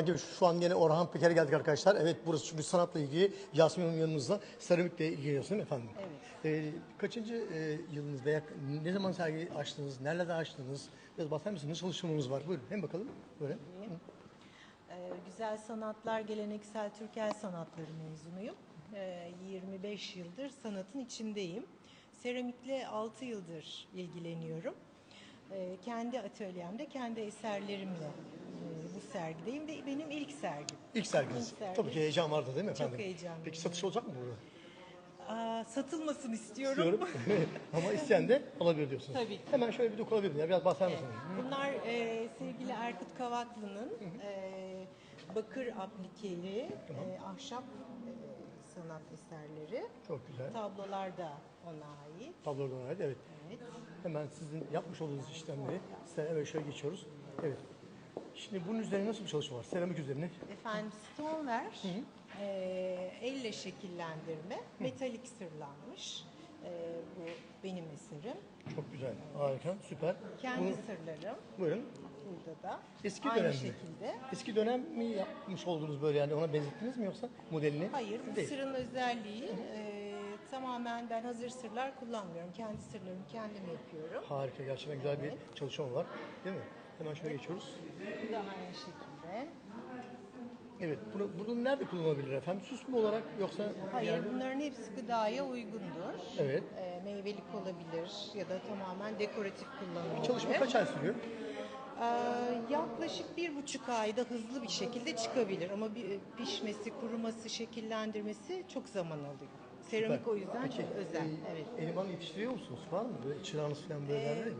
Gibi Şu an yine Orhan Peker'e geldik arkadaşlar. Evet burası çünkü sanatla ilgili Yasemin Hanım yanımızda seramikle ilgileniyorsun efendim. Evet. Ee, kaçıncı e, yılınız veya ne zaman sergi açtınız, nerede açtınız? Biraz bahseder misiniz? Çalışmalarınız var? Buyurun hem bakalım. Böyle. Ee, Güzel Sanatlar, Geleneksel Türkel Sanatları mezunuyum. Ee, 25 yıldır sanatın içindeyim. Seramikle 6 yıldır ilgileniyorum. Ee, Kendi atölyemde, kendi eserlerimle e, sergideyim ve benim ilk sergim. İlk serginiz. İlk sergi. Tabii ki heyecan vardı değil mi Çok efendim? heyecanlıyım. Peki satış olacak mı burada? Aa, satılmasını istiyorum. Diyorum. Ama isteyen de alabilir diyorsunuz. Tabii ki. Hemen şöyle bir dokunabilir miyim? Biraz bahseder misiniz? Bunlar e, sevgili Erkut Kavaklı'nın e, bakır aplikeli e, ahşap e, sanat eserleri. Çok güzel. Tablolar da ona ait. Tablodan ait evet. Evet. Hemen sizin yapmış olduğunuz işlemleri size evet şöyle geçiyoruz. Evet. Şimdi bunun üzerine nasıl bir çalışma var? Seramik üzerine. Efendim stonewer, e, elle şekillendirme, metalik sırlanmış. E, bu benim eserim. Çok güzel. Harika. Süper. Kendi Bunu- sırlarım buyurun. burada da. Eski Aynı dönem mi? şekilde. Eski dönem mi yapmış oldunuz böyle yani ona benzettiniz mi yoksa modelini? Hayır, bu Değil. sırın özelliği e, tamamen ben hazır sırlar kullanmıyorum. Kendi sırlarımı kendim yapıyorum. Harika. Gerçekten güzel bir çalışma var. Değil mi? Hemen şöyle geçiyoruz. Bu da aynı şekilde. Evet. Bunu, bunu nerede kullanılabilir efendim? Süs mü olarak yoksa Hayır, yani- bunların hepsi gıdaya uygundur. Evet. E, meyvelik olabilir ya da tamamen dekoratif kullanılabilir. Çalışma kaç ay sürüyor? E, yaklaşık bir buçuk ayda hızlı bir şekilde çıkabilir ama bir pişmesi, kuruması, şekillendirmesi çok zaman alıyor. Seramik Süper. o yüzden Peki, çok özel. e, Evet. Eleman yetiştiriyor musunuz? Var mı? Böyle çırağınız falan böyle ya böyle.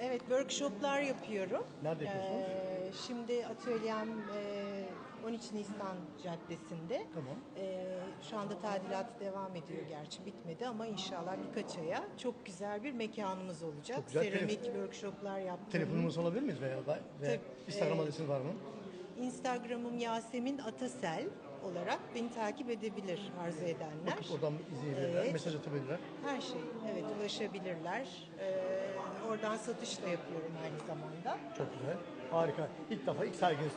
Evet, workshoplar yapıyorum. Nerede yapıyorsunuz? Ee, şimdi atölyem e, 13 Nisan Caddesi'nde. Tamam. Ee, şu anda tadilat devam ediyor gerçi bitmedi ama inşallah birkaç aya çok güzel bir mekanımız olacak. Çok güzel. Seramik Telefon- workshoplar yaptım. Telefonumuzu alabilir miyiz veya, veya Tabii, Instagram e, adresiniz var mı? Instagram'ım Yasemin Atasel olarak beni takip edebilir arzu edenler. Oradan izleyebilirler, Evet. mesaj atabilirler. Her şey, evet ulaşabilirler. Ee, oradan satış da yapıyorum aynı zamanda. Çok güzel. Harika. İlk defa ilk serginiz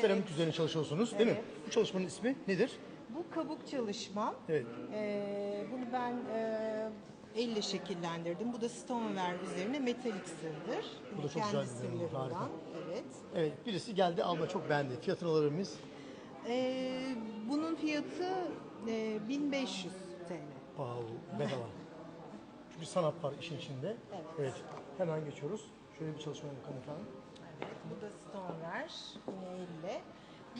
seramik üzerine çalışıyorsunuz değil mi? Evet. Bu çalışmanın ismi nedir? Bu kabuk çalışmam. Evet. Ee, bunu ben e, elle şekillendirdim. Bu da stoneware üzerine metalik sırdır. Bu da çok Kendi güzel bir harika. Evet. Evet. Birisi geldi alma çok beğendi. Fiyatını alır mıyız? Ee, bunun fiyatı e, 1500 TL. Pahalı, bedava. Çünkü sanat var işin içinde. Evet. Hemen geçiyoruz. Şöyle bir çalışmaya bakalım efendim. Evet, bu da stoneware, yine elle.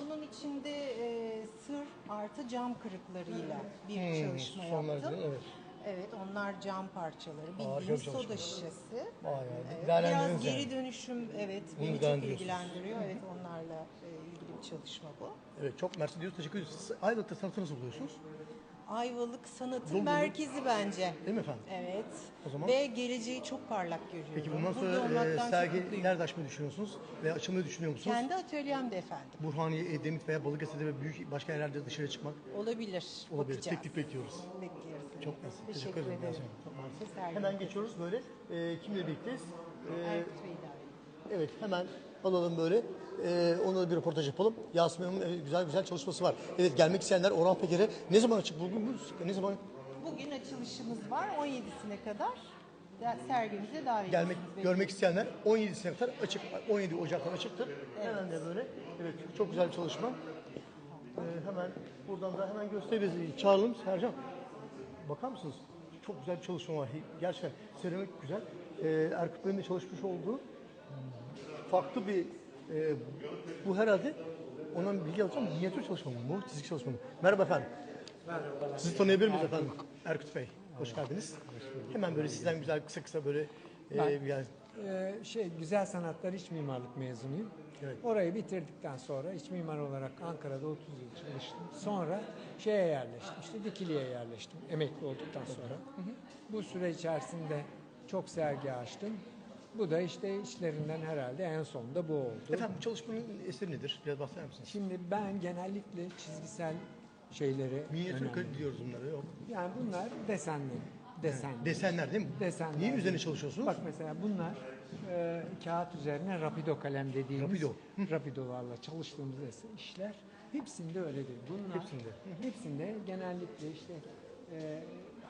Bunun içinde e, sır artı cam kırıklarıyla bir Hmm, çalışma sonlar yaptım. değil mi? Evet. Evet, onlar cam parçaları. Bir çalışma. soda şişesi. Bayağı Evet, biraz yani. geri dönüşüm evet beni çok ilgilendiriyor. Evet onlarla e, ilgili bir çalışma bu. Evet çok mersi diyoruz. Teşekkür ederiz. Siz sanatı nasıl buluyorsunuz? Ayvalık sanatın Dolu merkezi bence. Değil mi efendim? Evet. O zaman- Ve geleceği çok parlak görüyorum. Peki bundan Burada sonra e, çok sergi mutluyum. nerede açmayı düşünüyorsunuz? Ve açılmayı düşünüyor musunuz? Kendi atölyemde efendim. Burhaniye, Edremit veya Balıkesir'de ve büyük başka yerlerde dışarı çıkmak Olabilir. olabilir. Bakacağız. Teklif bekliyoruz. Bekliyoruz. Çok mersi. Teşekkür, Teşekkür ederim. Yasemin. Çok. Sergi. Hemen geçiyoruz böyle. E, kimle birlikteyiz? E, Erkut Bey davet. evet hemen alalım böyle. E, onunla da bir röportaj yapalım. Yasemin Hanım'ın güzel güzel çalışması var. Evet gelmek isteyenler Orhan Peker'e ne zaman açık bugün bu? Ne zaman Bugün açılışımız var 17'sine kadar. Sergimize davet gelmek görmek isteyenler 17'sine kadar açık 17 Ocak'tan açıktır. Hemen de böyle evet çok güzel bir çalışma. Ee, hemen buradan da hemen gösteririz. Çağıralım Sercan. Bakar mısınız? Çok güzel bir çalışma var. Gerçekten seramik güzel. Ee, Erkut Bey'in de çalışmış olduğu farklı bir e, bu herhalde ondan bilgi alacağım. Minyatür çalışma mı bu? Çizgi çalışma mı? Merhaba efendim. Merhabalar. Sizi tanıyabilir miyiz efendim? Erkut Bey. Hoş geldiniz. Hemen böyle sizden güzel kısa kısa böyle e, Ben- yani Ee, şey güzel sanatlar iç mimarlık mezunuyum. Evet. Orayı bitirdikten sonra iç mimar olarak Ankara'da 30 yıl çalıştım. Sonra şeye yerleştim. işte Dikili'ye yerleştim emekli olduktan sonra. Bu süre içerisinde çok sergi açtım. Bu da işte içlerinden herhalde en sonunda bu oldu. Efendim bu çalışmanın eseri nedir? Biraz bahseder misiniz? Şimdi ben genellikle çizgisel şeyleri Minyatür önemli. diyoruz bunlara yok. Yani bunlar desenli. Desenli. Desenler değil mi? Desenler. Neyin üzerine çalışıyorsunuz? Bak mesela bunlar e, kağıt üzerine rapido kalem dediğimiz Rapido. rapidolarla çalıştığımız işler hepsinde öyle değil. Bunlar Hepsinde. hepsinde genellikle işte e,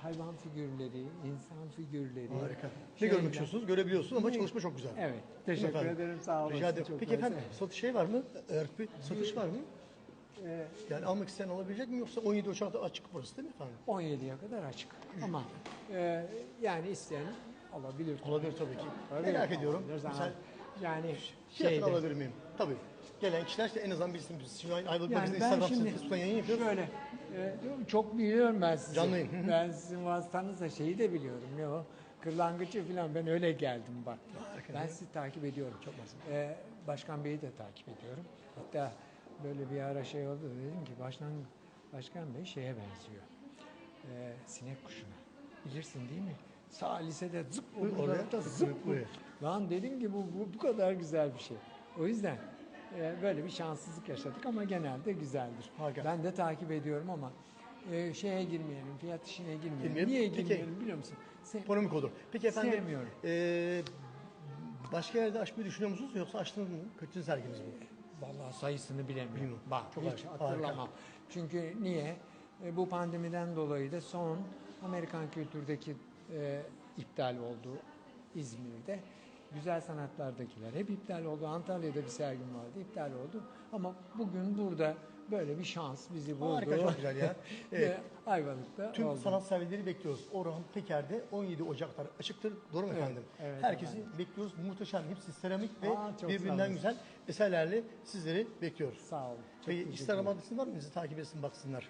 hayvan figürleri, insan figürleri. Harika. Ne görmek istiyorsunuz? Görebiliyorsunuz ama çalışma çok güzel. Evet. Teşekkür Efendim. ederim. Sağ olasın. Rica ederim. Çok Peki efendim satış şey var mı? Bey, satış var mı? E, Yani almak isteyen alabilecek mi yoksa 17 Ocak'ta açık burası değil mi efendim? 17'ye kadar açık. Ama e, yani isteyen alabilir. Olabilir tabii ki. Merak ediyorum. alabilir. Mesela yani fiyatını şeyde, alabilir miyim? Tabii. Gelen kişiler işte en azından bilsin. Biz şimdi Ayvalık Yani Magazin ben Instagram şimdi yayın yapıyoruz. Şöyle, e, çok biliyorum ben sizi. Canlıyım. ben sizin vasıtanızla şeyi de biliyorum. Ne o? Kırlangıcı falan ben öyle geldim bak. Ben sizi takip ediyorum. Çok e, Başkan Bey'i de takip ediyorum. Hatta böyle bir ara şey oldu dedim ki başkan, Başkan Bey şeye benziyor. E, sinek kuşuna. Bilirsin değil mi? Sağ lisede zıp Oraya, oraya, zıp. Lan dedim ki bu, bu, bu kadar güzel bir şey. O yüzden e, böyle bir şanssızlık yaşadık ama genelde güzeldir. Harika. Ben de takip ediyorum ama e, şeye girmeyelim, fiyat işine girmeyelim. Girmeyelim. Niye Peki. girmeyelim biliyor musun? Se- Polemik olur. Peki efendim. Sevmiyorum. eee, başka yerde açmayı düşünüyor musunuz yoksa açtınız mı? Kaçıncı serginiz bu? Vallahi sayısını bilemiyorum. Bilmiyorum. Bak Çok hiç harika. hatırlamam. Çünkü niye? E, bu pandemiden dolayı da son Amerikan kültürdeki e, iptal oldu İzmir'de. Güzel sanatlardakiler hep iptal oldu. Antalya'da bir sergim vardı iptal oldu. Ama bugün burada böyle bir şans bizi buldu. Harika çok güzel ya. Evet. Ve Ayvalık'ta Tüm oldu. sanat severleri bekliyoruz. Orhan Peker'de 17 Ocak'ta açıktır. Doğru mu Evet, efendim? evet Herkesi bekliyoruz. Muhteşem hepsi seramik ve Aa, birbirinden güzel eserlerle sizleri bekliyoruz. Sağ olun. Çok Peki Instagram ederim. adresi var mı? Bizi takip etsin baksınlar.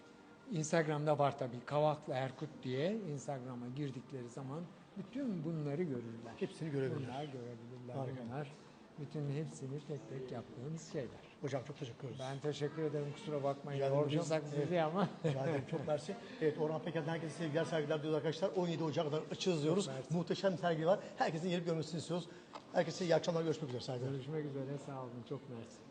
Instagram'da var tabii. Kavaklı Erkut diye Instagram'a girdikleri zaman bütün bunları görürler. Hepsini görebilirler. Bunlar görebilirler. Harika. Bunlar bütün hepsini tek tek yaptığımız şeyler. Hocam çok teşekkür ederiz. Ben teşekkür ederim. Kusura bakmayın. Hocam. Yorduysak Evet. sizi ama. Rica çok mersi. Evet Orhan Peker'den herkese sevgiler saygılar diyoruz arkadaşlar. 17 Ocak'a kadar açığız diyoruz. Muhteşem sergi var. Herkesin gelip görmesini istiyoruz. Herkese iyi akşamlar görüşmek üzere saygılar. Görüşmek üzere. Sağ olun. Çok mersi.